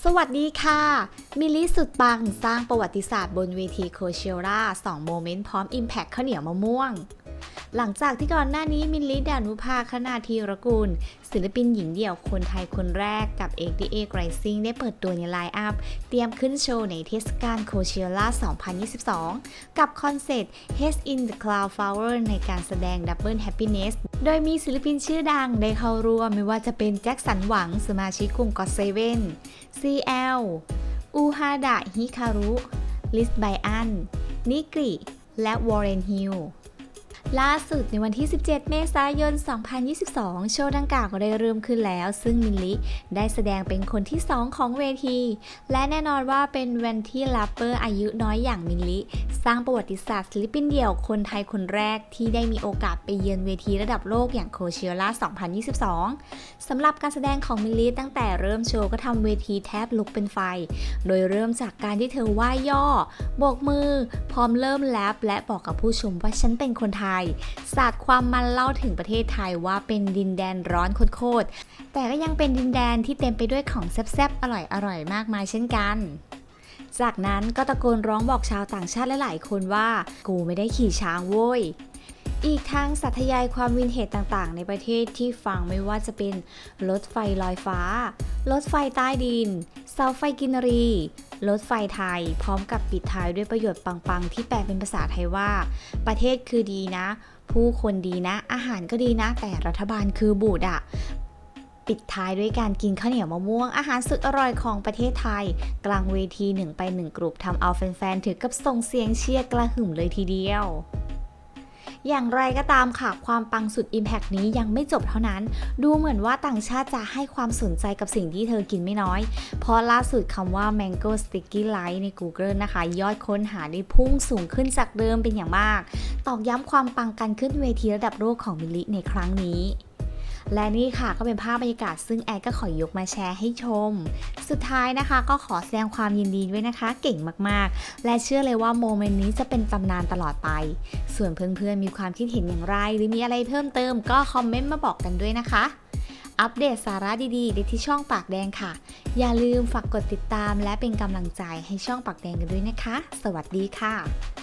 สวัสดีค่ะ มิลิสุดปังสร้างประวัติศาสตร์บนเวทีโคเชล่า2โมเมนต์พร้อม Impact ข้าวเหนียวมะม่วง หลังจากที่ก่อนหน้านี้มิลลิดานุภาคณาธีรกุลศิลปินหญิงเดี่ยวคนไทยคนแรกกับ ADA Rising ได้เปิดตัวในไลน์อัพ เตรียมขึ้นโชว์ในเทศกาลโคเชียล่า 2022 กับคอนเซ็ปต์ Head in the Cloud Flower ในการแสดง Double Happiness โดยมีศิลปินชื่อดังได้เข้าร่วมไม่ว่าจะเป็นแจ็คสันหวังสมาชิกกลุ่ม God Seven CL อูฮาดะฮิคารุ ลิสไบอัน นิกริ และวอร์เรนฮิล ล่าสุดในวันที่ 17 เมษายน 2022 โชว์ดังกล่าวก็ได้เริ่มขึ้นแล้ว ซึ่งมิลลิได้แสดงเป็นคนที่ 2 ของเวที และแน่นอนว่าเป็นวันที่แรปเปอร์อายุน้อยอย่างมิลลิสร้างประวัติศาสตร์ศิลปินเดี่ยวคนไทยคนแรกที่ได้มีโอกาสไปเยือนเวทีระดับโลกอย่างโคเชียล่า 2022 สำหรับการแสดงของมิลลิตั้งแต่เริ่มโชว์ก็ทำเวทีแทบลุกเป็นไฟ โดยเริ่มจากการที่เธอไหว้ย่อโบกมือ พร้อมเริ่มแรปและบอกกับผู้ชมว่าฉันเป็นคนไทยศาสตร์ความมันเล่าถึงประเทศไทยว่าเป็นดินแดนร้อนโคตรๆแต่ก็ยังเป็นดินแดนที่เต็มไปด้วยของแซ่บๆอร่อยๆมากมายเช่นกันจากนั้นก็ตะโกนร้องบอกชาวต่างชาติหลายๆคนว่า กูไม่ได้ขี่ช้างโว้ย อีกทั้งสัทยายความวินเทจต่างๆ ในประเทศที่ฟังไม่ว่าจะเป็นรถไฟลอยฟ้า รถไฟใต้ดิน เสาไฟกินรี รถไฟไทย พร้อมกับปิดท้ายด้วยประโยชน์ปังๆ ที่แปลเป็นภาษาไทยว่า ประเทศคือดีนะ ผู้คนดีนะ อาหารก็ดีนะ แต่รัฐบาลคือบูดอะปิดท้ายด้วยการกินข้าวเหนียวมะม่วง อาหารสุดอร่อยของประเทศไทย กลางเวทีหนึ่งไปหนึ่งกลุ่มทำเอาแฟนๆถึงกับส่งเสียงเชียร์กระหึ่มเลยทีเดียว อย่างไรก็ตามค่ะ ความปังสุด Impact นี้ยังไม่จบเท่านั้น ดูเหมือนว่าต่างชาติจะให้ความสนใจกับสิ่งที่เธอกินไม่น้อย เพราะล่าสุดคำว่า Mango Sticky Light ใน Google นะคะ ยอดค้นหาได้พุ่งสูงขึ้นจากเดิมเป็นอย่างมาก ตอกย้ำความปังกันขึ้นเวทีระดับโลกของมิลลิในครั้งนี้ และนี่ค่ะก็เป็นภาพบรรยากาศซึ่งแอดก็ขอยกมาแชร์ให้ชม สุดท้ายนะคะก็ขอแสดงความยินดีด้วยนะคะ เก่งมากๆ และเชื่อเลยว่าโมเมนต์นี้จะเป็นตำนานตลอดไป ส่วนเพื่อนๆมีความคิดเห็นอย่างไร หรือมีอะไรเพิ่มเติมก็คอมเมนต์มาบอกกันด้วยนะคะ อัปเดตสาระดีๆได้ที่ช่องปากแดงค่ะ อย่าลืมฝากกดติดตามและเป็นกำลังใจให้ช่องปากแดงกันด้วยนะคะ สวัสดีค่ะ